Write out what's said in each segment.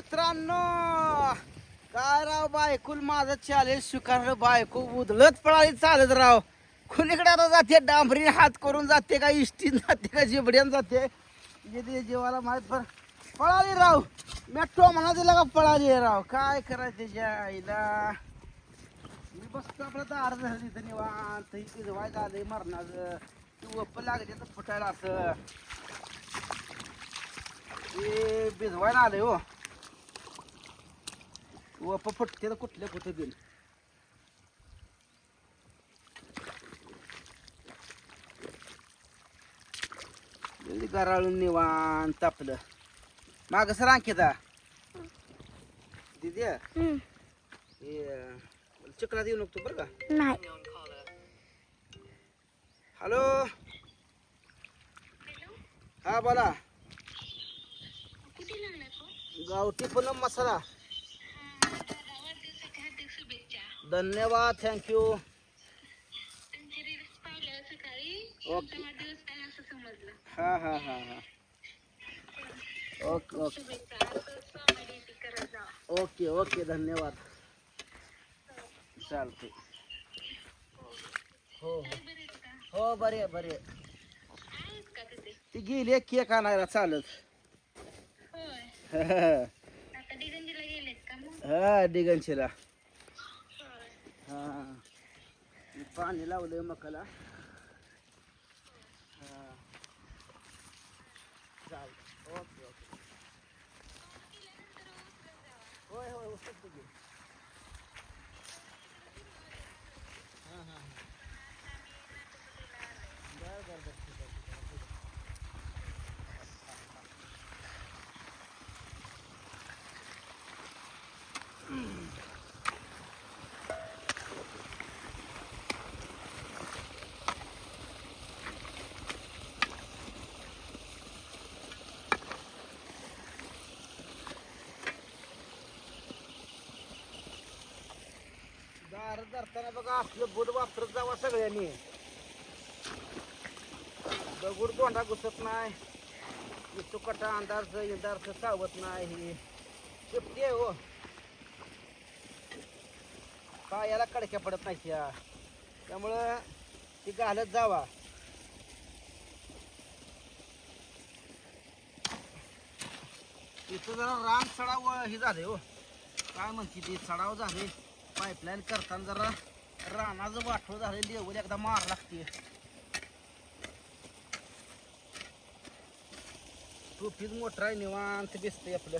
मित्रांनो काय राव बायकुल माझं चॅलेंज स्वीकारलं बायको उधळत पळाली चालत राव. कुणीकडे आता जाते? डांबरी हात करून जाते का इष्टीन जाते का जिबड्यान जाते? जे जीवाला माहीत पण पळाली राव. मेट्रो म्हणा दिला का पळाली राव. काय करायचं त्याच्या आईला? मी बसतो आपलं दार झाली तर निवांत. इथे जवाय मरणाचं. तू वप्प लागली तर फुटायला असं. ते भिजवायला आले हो. वप फुटते तर कुठल्या कुठे बिन गराळून निवांत आपलं. माग सर अंकिता. दिदी चिकनात येऊ नको बरं का? हॅलो? हा बोला. गावठी पूनम मसाला. धन्यवाद थँक्यू ओके हा हा हा हा. ओके ओके ओके ओके धन्यवाद. चालते हो हो. हो बरे बरे ती गेली केक आणायला चालत. हा दिगंशीला हा मी पाणी लावलंय मकाला हा चालतं ओके ओके होय होय उचलतो की हां हां हां बरं बरं बरं ठीक आहे ठीक आहे ठीक आहे दार धरताना बघा आपलं बुट वापरत जावा सगळ्यांनी. दगड तोंडा घुसत नाही. चुकटा अंधारच इंधारच सावत नाही. शेपटी आहे हो. पायाला कडक्या पडत नाही त्या. त्यामुळं ती घालत जावा. इथं जरा रान चढाव हे झाले हो. काय म्हणते ते? चढाव झाले पाईपलाईन करताना जरा रानाचं वाटव झाले लेवल एकदा मार लागते टोपीच मोटर आहे निवांत दिसतंय आपलं.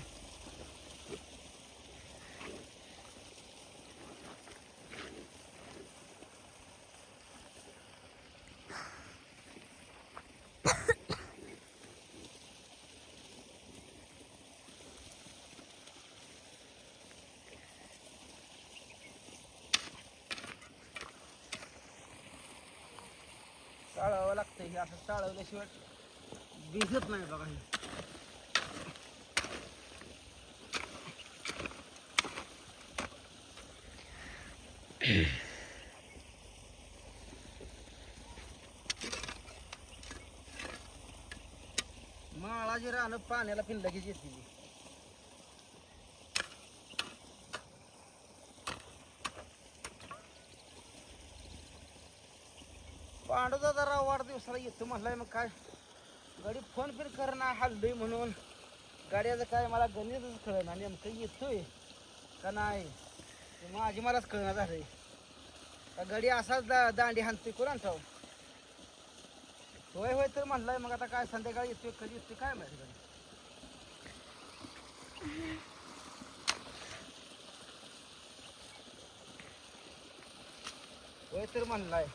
हे असं चाळवल्याशिवाय भिजत नाही बघा हे. माळाची रानं पाण्याला पिन लगेच येते ती. जरा वाढदिवसाला येतो म्हटलाय मग काय? गाडी फोन फिर करणार हल्लोय म्हणून. गाड्याचं काय मला गणितच कळना नेमकं येतोय का नाही माझी मलाच कळणार झालंय. का गाडी असाच दा दांडी हाणतोय कोण ठाव होय होय तर म्हणलाय मग आता काय संध्याकाळी येतोय कधी येतोय काय माहिती गाडी होय तर म्हणलाय.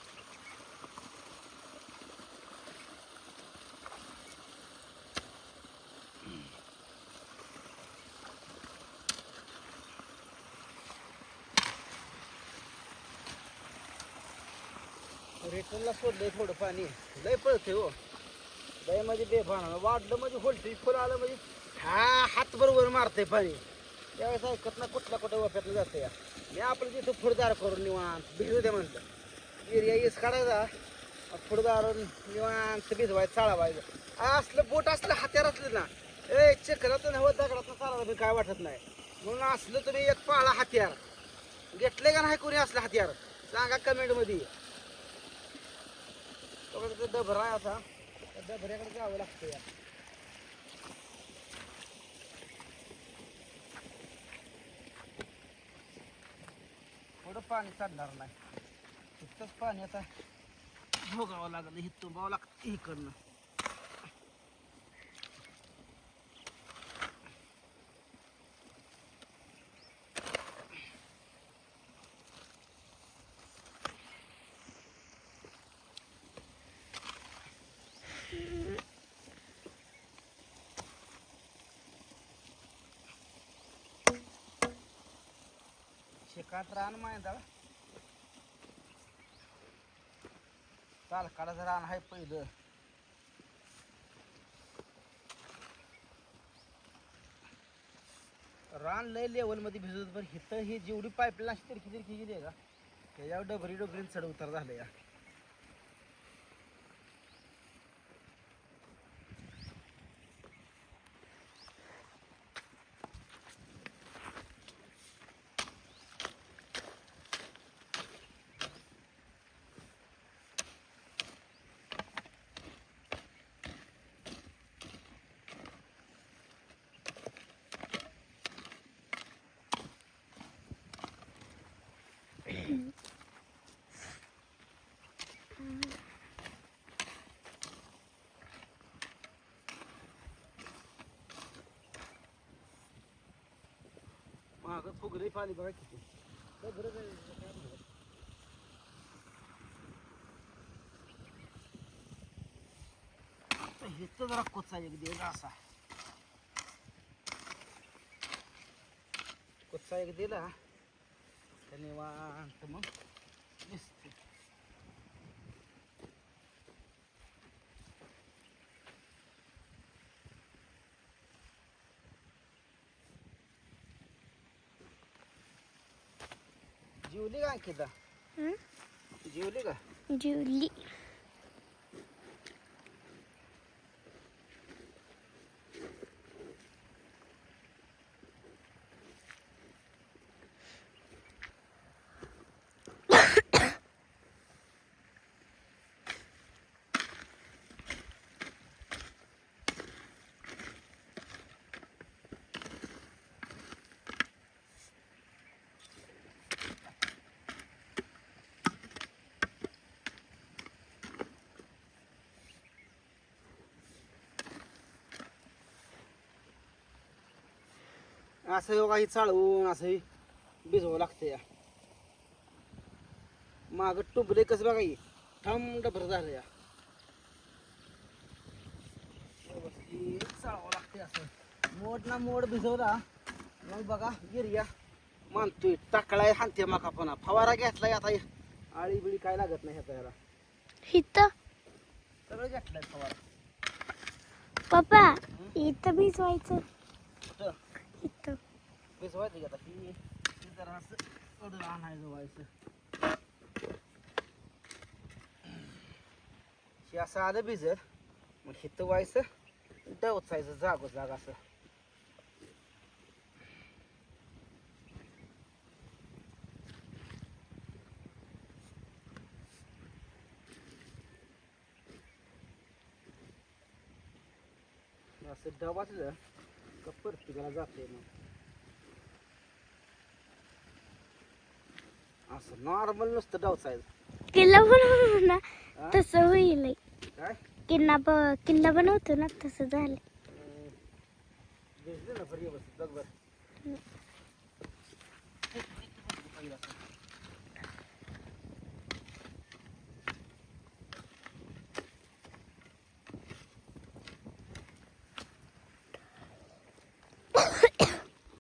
रेटनला सोडलंय थोडं पाणी. लय पळते हो. लय म्हणजे बेभान. वाढलं म्हणजे होलटी फुल आलं म्हणजे हा हात बरोबर मारते पाणी. त्यावेळेस ऐकत ना कुठल्या कुठं वाफ्यातलं जातं या. मी आपलं तिथं फुडदार करून निवांत. भिजू दे म्हणतं एरिया येस काढायचा. फुडदार निवांत भिजवायचं चाळावायचं. असलं बोट असलं हात्यार असलं ना ए चक्रातून हवं दगडातून चालायला काय वाटत नाही. म्हणून असलं तुम्ही एक पाळा हत्यार. घेतले का नाही कोणी असलं हत्यार? सांगा कमेंटमध्ये मध्ये बघा डबरा आहे आता. त्या डबऱ्याकडे जावं लागतं या थोडं पाणी चालणार नाही. इतकंच पाणी आता भोगावं लागलं हे तुंबावं लागतं इकडनं. काट रान माहिती तालकाडाचं रान आहे पहिलं. रान लय लेवलमध्ये भिजत पण हिथं ही जेवढी पाईपलाईन अशी तिरकी तिरकी गेली आहे का त्याच्यावर डबरी डबरी चढ उतार झालं या. फुगले पाणी बघा किती. काय. आता हिथं जरा कोचा एक दे असा. कोचा एक दिला. तर निवांत मग दिसते जेवली का अंकिता? हं? जेवली का? जेवली. असं ही चाळवून असं भिजवावं लागतं या. माग टुबले कसं बघा ही. ठम डबर झालं या. चाळवावं लागते असं. मोड ना मोड भिजवला. मग बघा गिर्या. मानतोय टाकलाय हानते मका पण फवारा घेतलाय आता. आळी बिळी काय लागत नाही ह्याचा ह्याला इथं सगळं घेतलंय फवारा. पप्पा इथं भिजवायचं. इथं. भिजवायचं की आता? ही ही जरा असं कडून आणायचं व्हायचं. हे असं आलं भिजत. मग हिथं व्हायचं. डवचायचं जागो जाग असं. असं डबाचलं का परतीला जाते मग? असं नॉर्मल नुसतं डावचायचं किल्ला बनवू ना तसं होईल काय? किल्ला ब किल्ला बनवतो ना तसं झालं ना बरं बस बघ बरं.